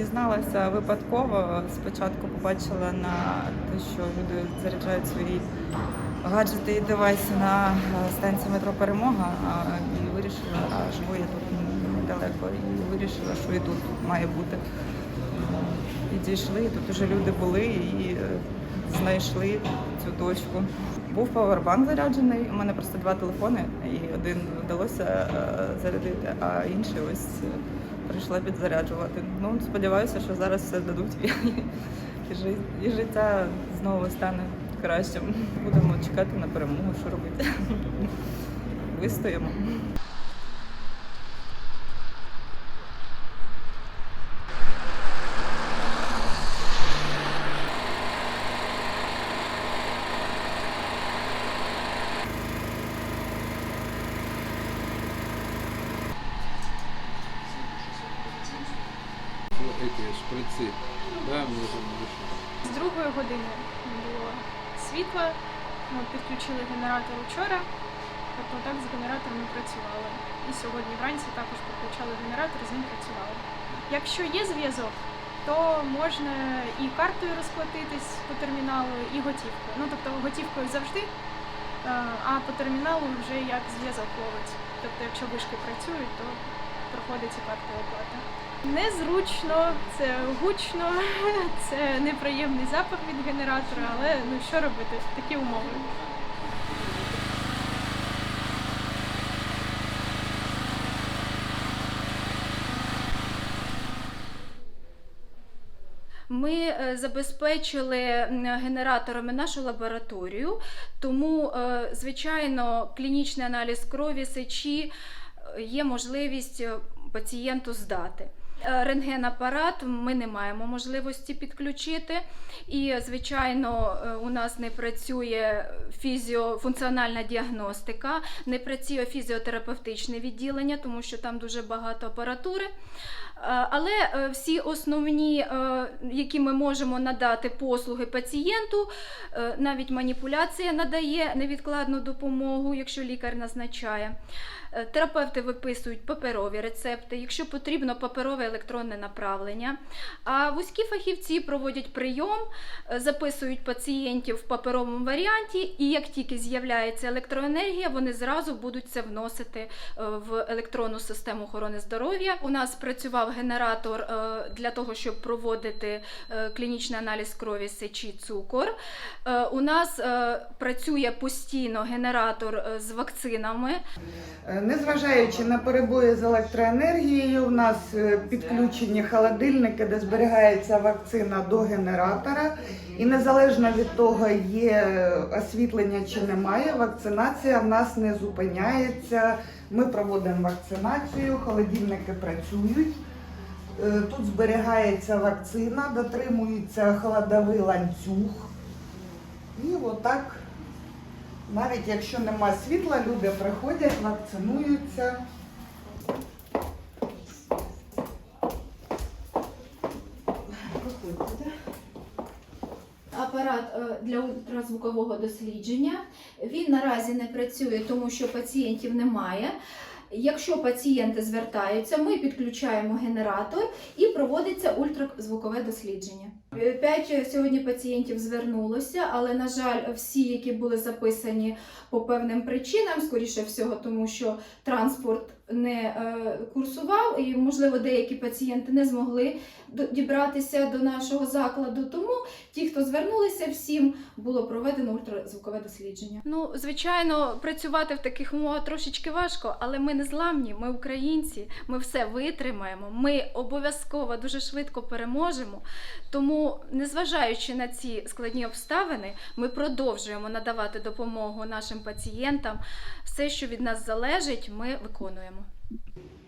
дізналася випадково. Спочатку побачила на те, що люди заряджають свої гаджети і девайси на станції метро Перемога і вирішила, а живу я тут недалеко, і вирішила, що і тут має бути. Підійшли, тут уже люди були і знайшли цю точку. Був павербанк заряджений. У мене просто два телефони, і один вдалося е, зарядити, а інший ось е, прийшла підзаряджувати. Ну, сподіваюся, що зараз все дадуть і, і, і життя знову стане кращим. Будемо чекати на перемогу, що робити. Вистоїмо. эти шприцы. Да, мне уже не вышло. З другої години не було світла. Ми підключили генератор вчора, тобто так з генератором ми працювали. І сьогодні вранці також підключали генератор, з ним працювали. Якщо є зв'язок, то можна і картою розплатитись по терміналу, і готівкою. Ну тобто готівкою завжди, е, а по терміналу вже як зв'язок ловить. Тобто, якщо вишки працюють, то проходить і картою оплата. Незручно, це гучно, це неприємний запах від генератора, але ну що робити? Такі умови. Ми е, забезпечили генераторами нашу лабораторію, тому, е, звичайно, клінічний аналіз крові, сечі е, є можливість пацієнту здати. Е, Рентгенапарат ми не маємо можливості підключити, і звичайно, е, у нас не працює фізіофункціональна діагностика, не працює фізіотерапевтичне відділення, тому що там дуже багато апаратури. Е, Але всі основні, які ми можемо надати послуги пацієнту, навіть маніпуляція надає невідкладну допомогу, якщо лікар назначає. Терапевти виписують паперові рецепти, якщо потрібно паперове електронне направлення. А вузькі фахівці проводять прийом, е, записують пацієнтів в паперовому варіанті, і як тільки з'являється електроенергія, вони зразу будуть це вносити е, в електронну систему охорони здоров'я. У нас працював генератор е, для того, щоб проводити клінічний аналіз крові, сечі, цукор. У нас працює постійно генератор з вакцинами. Незважаючи на перебої з електроенергією, у нас е, підключені холодильники, де зберігається вакцина до генератора. І незалежно від того, є освітлення чи немає, вакцинація в нас не зупиняється. Ми проводимо вакцинацію, холодильники працюють. Е, Тут зберігається вакцина, дотримується холодовий ланцюг. І отак навіть якщо нема світла, люди приходять, вакцинуються. Апарат е, для ультразвукового дослідження. Він наразі не працює, тому що пацієнтів немає. Якщо пацієнти звертаються, ми підключаємо генератор і проводиться ультразвукове дослідження. Е, П'ять сьогодні пацієнтів звернулося, але на жаль, всі, які були записані по певним причинам, скоріше всього, тому що транспорт не е, курсував, і можливо деякі пацієнти не змогли дібратися до нашого закладу. Тому ті, хто звернулися, всім було проведено ультразвукове дослідження. Ну, звичайно, працювати в таких умовах трошечки важко, але ми не зламні, ми українці, ми все витримаємо. Ми обов'язково дуже швидко переможемо. Тому, незважаючи на ці складні обставини, ми продовжуємо надавати допомогу нашим пацієнтам. Все, що від нас залежить, ми виконуємо. Tchau.